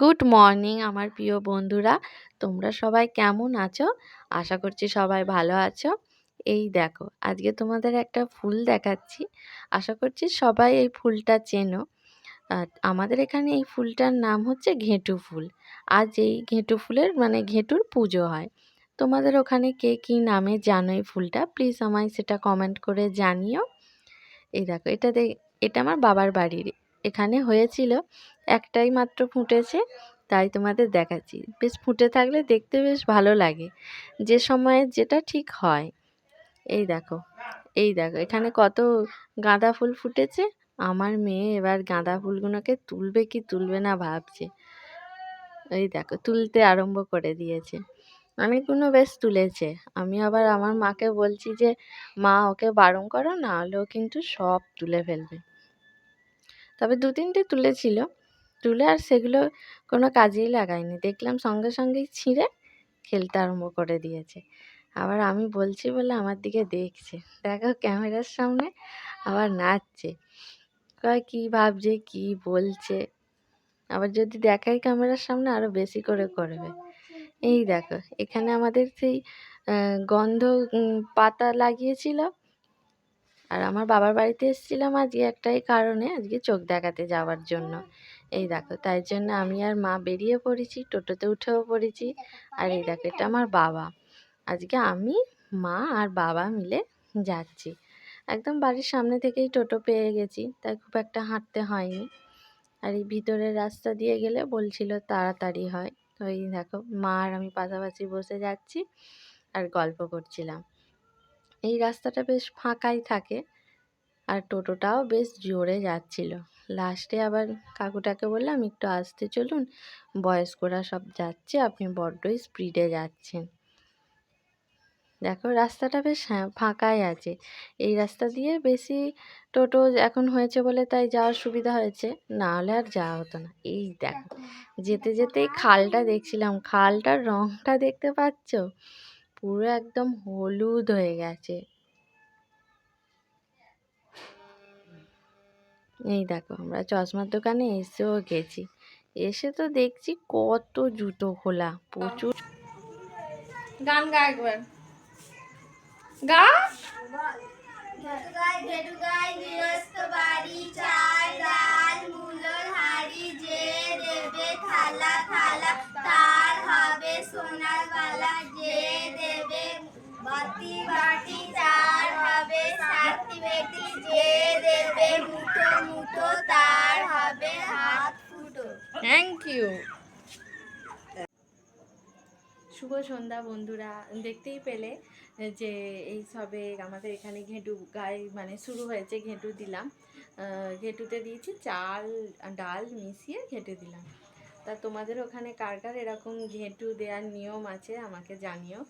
Good morning আমার প্রিয় বন্ধুরা। তোমরা সবাই কেমন আছো? আশা করছি সবাই ভালো আছো। এই দেখো, আজকে তোমাদের একটা ফুল দেখাচ্ছি। আশা করছি সবাই এই ফুলটা চেনো। আমাদের এখানে এই ফুলটার নাম হচ্ছে ঘেঁটু ফুল। আজ এই ঘেঁটু ফুলের মানে ঘেঁটুর পুজো হয়। তোমাদের ওখানে কে কী নামে জানো এই ফুলটা? প্লিজ আমায় সেটা কমেন্ট করে জানিও। এই দেখো, এটা এটা আমার বাবার বাড়ির এখানে হয়েছিল। একটাই মাত্র ফুটেছে, তাই তোমাদের দেখাচ্ছি। বেশ ফুটে থাকলে দেখতে বেশ ভালো লাগে। যে সময়ে যেটা ঠিক হয়। এই দেখো এই দেখো, এখানে কত গাঁদা ফুল ফুটেছে। আমার মেয়ে এবার গাঁদা ফুলগুলোকে তুলবে কি তুলবে না ভাবছে। এই দেখো, তুলতে আরম্ভ করে দিয়েছে। অনেকগুলো বেশ তুলেছে। আমি আবার আমার মাকে বলছি যে, মা, ওকে বারণ করো, না হলেও কিন্তু সব তুলে ফেলবে। তবে দু তিনটে তুলেছিল। তুলে আর সেগুলো কোনো কাজেই লাগায়নি। দেখলাম সঙ্গে সঙ্গেই ছিঁড়ে খেলতে আরম্ভ করে দিয়েছে। আবার আমি বলছি বলে আমার দিকে দেখছে। দেখো ক্যামেরার সামনে আবার নাচছে। কয় কী ভাবছে, কী বলছে? আবার যদি দেখাই ক্যামেরার সামনে আরও বেশি করে করবে। এই দেখো, এখানে আমাদের সেই গন্ধ পাতা লাগিয়েছিল। আর আমার বাবার বাড়িতে এসেছিলাম আজকে একটাই কারণে, আজকে চোখ দেখাতে যাওয়ার জন্য। এই দেখো, তাই জন্য আমি আর মা বেরিয়ে পড়েছি, টোটোতে উঠেও পড়েছি। আর এই দেখো, এটা আমার বাবা। আজকে আমি, মা আর বাবা মিলে যাচ্ছি। একদম বাড়ির সামনে থেকেই টোটো পেয়ে গেছি, তাই খুব একটা হাঁটতে হয়নি। আর এই ভিতরের রাস্তা দিয়ে গেলে বলছিল তাড়াতাড়ি হয়। তো এই দেখো, মা আর আমি পাশাপাশি বসে যাচ্ছি আর গল্প করছিলাম। এই রাস্তাটা বেশ ফাঁকাই থাকে। আর টোটোটাও বেশ জোরে যাচ্ছিল। লাস্টে আবার কাকুটাকে বললাম, একটু আসতে চলুন, বয়স্করা সব যাচ্ছে, আপনি বড্ডই স্পিডে যাচ্ছেন। দেখো, রাস্তাটা বেশ হ্যাঁ ফাঁকাই আছে। এই রাস্তা দিয়ে বেশি টোটো এখন হয়েছে বলে তাই যাওয়ার সুবিধা হয়েছে। না হলে আর যাওয়া হতো না। এই দেখো, যেতে যেতেই খালটা দেখছিলাম। খালটার রঙটা দেখতে পাচ্ছ? পুরো একদম হলুদ হয়ে গেছে এই দেখো আমরা চশমার দোকানে এসেও গেছি এসে তো দেখছি কত জুতো খোলা প্রচুর গান গা একবার গা বাতি বাটি তার হবে সাথী বেটি যে দেবে মুঠো মুঠো তার হবে হাত ফুটো। থ্যাংক ইউ শুভ সন্ধ্যা বন্ধুরা। দেখতেই পেলে যে এই সবে আমাদের এখানে ঘেঁটু গায়ে মানে শুরু হয়েছে ঘেঁটু দিলাম। ঘেঁটুতে দিয়েছি চাল ডাল মিশিয়ে ঘেঁটে দিলাম। তা তোমাদের ওখানে কার কার এরকম ঘেঁটু দেওয়ার নিয়ম আছে আমাকে জানিও।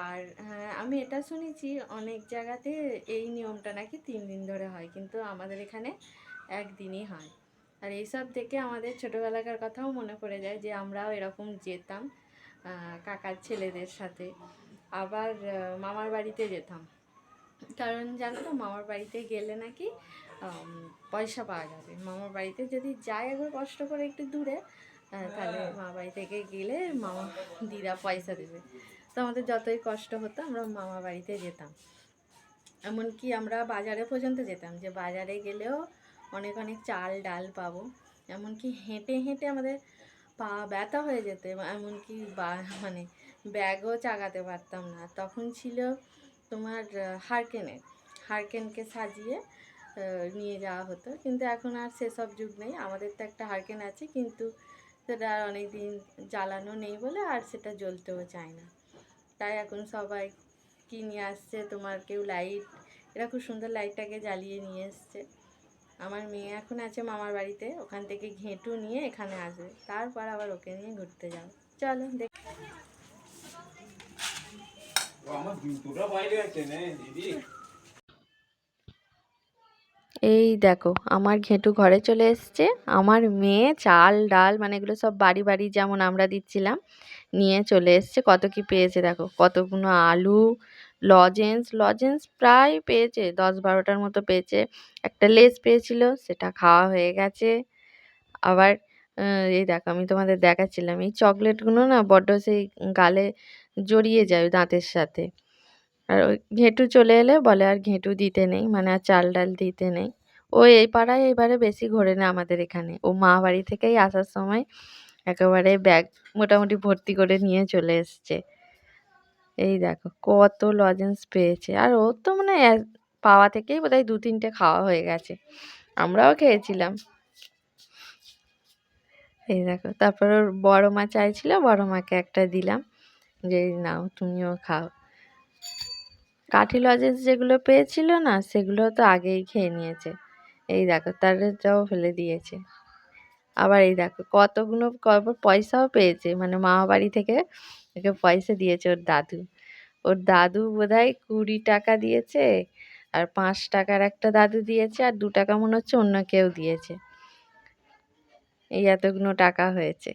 আর হ্যাঁ, আমি এটা শুনেছি অনেক জায়গাতে এই নিয়মটা নাকি তিন দিন ধরে হয় কিন্তু আমাদের এখানে একদিনই হয়। আর এইসব দেখে আমাদের ছোটোবেলাকার কথাও মনে পড়ে যায় যে আমরাও এরকম যেতাম কাকার ছেলেদের সাথে। আবার মামার বাড়িতে যেতাম। কারণ জানো তো মামার বাড়িতে গেলে নাকি পয়সা পাওয়া যাবে। মামার বাড়িতে যদি যাই একবার কষ্ট করে একটু দূরে তাহলে মামা বাড়ি থেকে গেলে মামা দিদা পয়সা দেবে। তো আমাদের যতই কষ্ট হতো, আমরা মামা বাড়িতে যেতাম। এমনকি আমরা বাজারে পর্যন্ত যেতাম যে বাজারে গেলেও অনেক অনেক চাল, ডাল পাবো। এমনকি হেঁটে হেঁটে আমাদের পা ব্যথা হয়ে যেত এমনকি বা মানে ব্যাগও চাগাতে পারতাম না। তখন ছিল তোমার হারকেনের হারকেনকে সাজিয়ে নিয়ে যাওয়া হতো। কিন্তু এখন আর সেসব যুগ নেই। আমাদের তো একটা হারকেন আছে, কিন্তু সেটা আর অনেক দিন জ্বালানো নেই বলে আর সেটা জ্বলতেও চায় না। তাই এখন সবাই কি নিয়ে আসছে, তোমার কেউ লাইট এরা খুব সুন্দর লাইটটাকে জ্বালিয়ে নিয়ে এসছে। আমার মেয়ে এখন আছে মামার বাড়িতে, ওখান থেকে ঘেঁটু নিয়ে এখানে আসবে। তারপর আবার ওকে নিয়ে ঘুরতে যাও চলো দেখ আমার জুতোটা বাইরে আছে না, দিদি। এই দেখো, আমার ঘেঁটু ঘরে চলে এসছে। আমার মেয়ে চাল, ডাল মানে এগুলো সব বাড়ি বাড়ি যেমন আমরা দিচ্ছিলাম, নিয়ে চলে এসছে। কত কি পেয়েছে দেখো কতগুলো আলু, লজেন্স লজেন্স প্রায় পেয়েছে, দশ বারোটার মতো পেয়েছে। একটা লেস পেয়েছিল, সেটা খাওয়া হয়ে গেছে। আবার এই দেখো, আমি তোমাদের দেখাচ্ছিলাম, এই চকলেটগুলো না বড্ড সেই গালে জড়িয়ে যায় দাঁতের সাথে। আর ওই ঘেঁটু চলে এলে বলে আর ঘেঁটু দিতে নেই মানে আর চাল ডাল দিতে নেই। ও এই পাড়ায় এবারে বেশি ঘোরে না আমাদের এখানে। ও মা বাড়ি থেকেই আসার সময় একেবারে ব্যাগ মোটামুটি ভর্তি করে নিয়ে চলে এসছে। এই দেখো কত লজেন্স পেয়েছে। আর ওর তো মানে পাওয়া থেকেই বোধহয় দু তিনটে খাওয়া হয়ে গেছে। আমরাও খেয়েছিলাম। এই দেখো তারপর ওর বড় মা চাইছিল, বড় মাকে একটা দিলাম। যে নাও তুমিও খাও। কাঠি লজেন্স যেগুলো পেয়েছিল না, সেগুলো তো আগেই খেয়ে নিয়েছে। এই দেখো, তারটাও ফেলে দিয়েছে। আবার এই দেখো, কতগুলো কত পয়সাও পেয়েছে। মানে মামা বাড়ি থেকে ওকে পয়সা দিয়েছে ওর দাদু। ওর দাদু বোধহয় কুড়ি টাকা দিয়েছে আর পাঁচ টাকার একটা দাদু দিয়েছে আর দু টাকা মনে হচ্ছে অন্য কেউ দিয়েছে। এই এতগুলো টাকা হয়েছে।